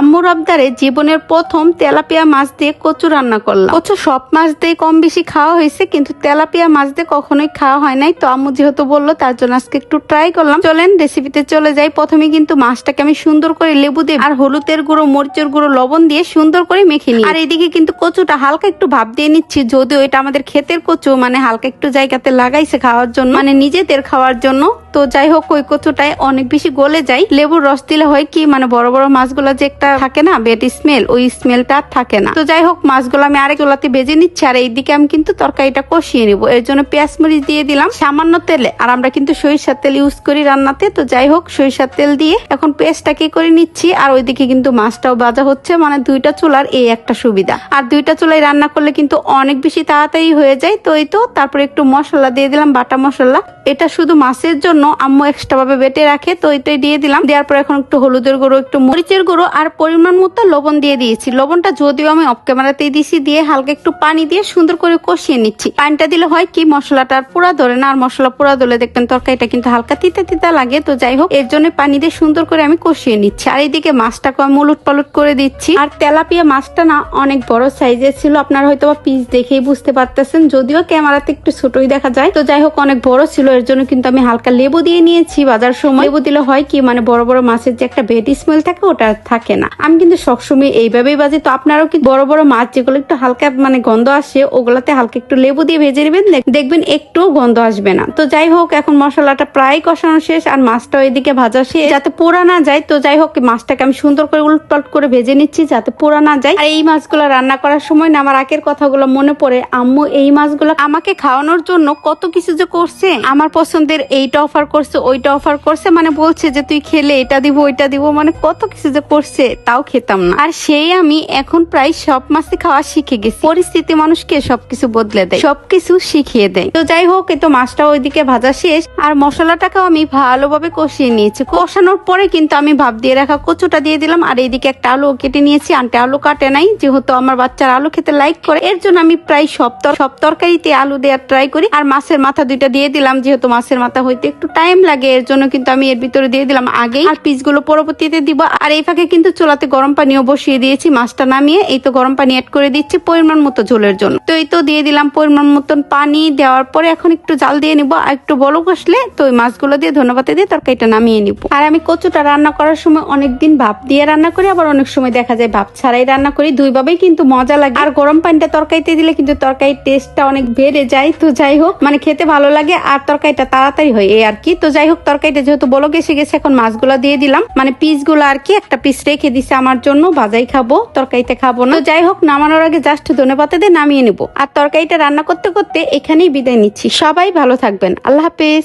আম্মুর আবদারে জীবনের প্রথম তেলাপিয়া মাছ দিয়ে কচু রান্না করলাম। কচু সব মাছ দিয়ে কম বেশি খাওয়া হয়েছে, কিন্তু তেলাপিয়া মাছ দিয়ে কখনোই খাওয়া হয় নাই। তো আম্মু যেহেতু বলল, তার জন্য আজকে একটু ট্রাই করলাম। চলেন রেসিপিতে চলে যাই। প্রথমে কিন্তু মাছটাকে আমি সুন্দর করে লেবু দিয়ে আর হলুদের গুঁড়ো, মরিচের গুঁড়ো, লবণ দিয়ে সুন্দর করে মেখে নিই। আর এদিকে কিন্তু কচুটা হালকা একটু ভাব দিয়ে নিচ্ছি, যদিও এটা আমাদের ক্ষেতের কচু মানে হালকা একটু জায়গাতে লাগাইছে খাওয়ার জন্য মানে নিজেদের খাওয়ার জন্য। তো যাই হোক, ওই কচুটায় অনেক বেশি গলে যায়। লেবুর রস দিলে হয় কি মানে বড় বড় মাছগুলো যে একটা থাকে না বেড স্মেল ওই স্মেলটা আর থাকে না। তো যাই হোক, মাছগুলো আমি আরেক চুলাতে ভেজে নিচ্ছি, আর এইদিকে আমি কিন্তু তরকারিটা কষিয়ে নিব। এর জন্য পেঁয়াজ মরিচ দিয়ে দিলাম সামান্য তেলে, আর আমরা কিন্তু সরিষার তেল ইউজ করি রান্নাতে। তো যাই হোক, সরিষার তেল দিয়ে এখন পেস্টটাকে করে নিচ্ছি, আর ওইদিকে কিন্তু মাছটাও ভাজা হচ্ছে মানে দুইটা চুলার এই একটা সুবিধা। আর দুইটা চুলায় রান্না করলে কিন্তু অনেক বেশি তাড়াতাড়ি হয়ে যায়, তো এই তো, তারপরে একটু মশলা দিয়ে দিলাম, বাটা মশলা। এটা শুধু মাছের জন্য, আম্মু এক্সট্রা ভাবে বেটে রাখে, তো এটাই দিয়ে দিলাম। দেওয়ার পর এখন একটু হলুদের গুঁড়ো, একটু মরিচের গুঁড়ো, আর পরিমাণ মতো লবণ দিয়ে দিয়েছি। লবণটা যদিও আমি অফ ক্যামেরাতে দিয়েছি দিয়ে হালকা একটু পানি দিয়ে সুন্দর করে কষিয়ে নিচ্ছি। পানিটা দিলে হয় কি, মশলাটা আর পুরা ধরে না, আর মশলা পুরা ধরে দেখবেন তরকারিটা কিন্তু হালকা তিতা তিতা লাগে। তো যাই হোক, এর জন্য পানি দিয়ে সুন্দর করে আমি কষিয়ে নিচ্ছি। আর এইদিকে মাছটাকে আমি উলট পালট করে দিচ্ছি। আর তেলাপিয়া মাছটা না, অনেক বড় সাইজের ছিল। আপনারা হয়তো বা পিস দেখেই বুঝতে পারতেছেন। যদিও ক্যামেরাতে একটু ছোটই দেখা যায়। তো যাই হোক, অনেক বড় ছিল। এর জন্য কিন্তু আমি হালকা লেবু দিয়ে নিয়েছি বাজার সময়। লেবু দিলে হয় কি মানে বড় বড় মাছের যে একটা ভেটি স্মেল থাকে, ওটা থাকে না। আমি কিন্তু সবসময় এইভাবেই বাজি, তো আপনারাও কি বড় বড় মাছ, যেগুলো একটু হালকা মানে গন্ধ আসে, ওগুলাতে হালকা একটু লেবু দিয়ে ভেজে নেবেন দেখবেন একটু গন্ধ আসবে না। তো যাই হোক, এখন মশলাটা প্রায় কষানো শেষ, আর মাছটা ওইদিকে ভাজা শেষ। যাতে পোড়া না যায়, তো যাই হোক, মাছটাকে আমি সুন্দর করে উলটপালট করে ভেজে নিচ্ছি, যাতে পোড়া না যায়। আর এই মাছগুলো রান্না করার সময় না, আমার আগের কথাগুলো মনে পড়ে, আম্মু, এই মাছগুলো আমাকে খাওয়ানোর জন্য কত কিছু যে করছে। আমার পছন্দের এইটা অফার করছে, ওইটা অফার করছে মানে বলছে যে, তুই খেলে এটা দিব, ওইটা দিব মানে কত কিছু যে করছে। তাও খেতাম না। আর সেই আমি এখন প্রায় সব মাছই খাওয়া শিখে গেছি। পরিস্থিতি মানুষকে সবকিছু বদলে দেয়, সবকিছু শিখিয়ে দেয়। তো যাই হোক তো মাছটা ওইদিকে ভাজা শেষ। আর মশলাটাকেও আমি ভালোভাবে কষিয়ে নিয়েছি। কষানোর পরে কিন্তু আমি ভাব দিয়ে রাখা কচুটা দিয়ে দিলাম। আর এইদিকে একটা আলু কেটে নিয়েছি। আনতে আলু কাটে নাই, যেহেতু আমার বাচ্চারা আলু খেতে লাইক করে। এর জন্য আমি প্রায় সব সব তরকারিতে আলু দেওয়ার ট্রাই করি। আর মাছের মাথা দুইটা দিয়ে দিলাম, যেহেতু মাছের মাথা হইতে একটু টাইম লাগে। এর জন্য কিন্তু আমি এর ভিতরে দিয়ে দিলাম আগেই। আর পিসগুলো পরবর্তীতে দিব। আর এই ফাঁকে কিন্তু চুলাতে গরম পানিও বসিয়ে দিয়েছি, মাছটা নামিয়ে, এই তো গরম পানি অ্যাড করে দিচ্ছি পরিমাণ মতো ঝোলের জন্য। তো এই তো দিয়ে দিলাম পরিমাণ মতন পানি, দেওয়ার পরে এখন একটু জাল দিয়ে নিব, আর একটু বলো কষলে তো ওই মাছগুলো দিয়ে ধন্যবাদ দিয়ে তরকারিটা নামিয়ে নিব। আর আমি কচুটা রান্না করার সময় অনেকদিন ভাপ দিয়ে রান্না করি, আবার অনেক সময় দেখা যায় ভাপ ছাড়াই রান্না করি, দুইভাবেই কিন্তু মজা লাগে। আর গরম পানিটা তরকারিতে দিলে কিন্তু তরকারির টেস্টটা অনেক বেড়ে যায়, তো যাই হোক মানে খেতে ভালো লাগে, আর তরকারিটা তাড়াতাড়ি হয়, এই আর কি। তো যাই হোক, তরকারিটা যেহেতু বলো এসে গেছে, এখন মাছগুলো দিয়ে দিলাম মানে পিসগুলো আর কি, একটা পিস রেখে দিছে আমার জন্য বাজাই খাব, তরকারিতে খাব না। যাই হোক, নামানোর আগে জাস্ট ধনে পাতা দিয়ে নামিয়ে নেব। আর তরকারিটা রান্না করতে করতে এখানেই বিদায় নিচ্ছি। সবাই ভালো থাকবেন। আল্লাহ হাফেজ।